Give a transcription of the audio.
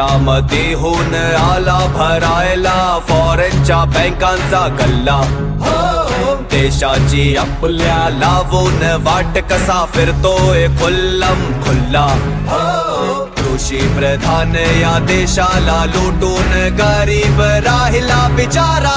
देशामध्ये होऊन आला भरायला फॉरेनच्या बँकांचा गल्ला. देशाची आपल्या लावून वाट कसा फिरतोय खुल्लम खुल्ला. कृषी प्रधान या देशाला लुटून गरीब राहिला बिचारा.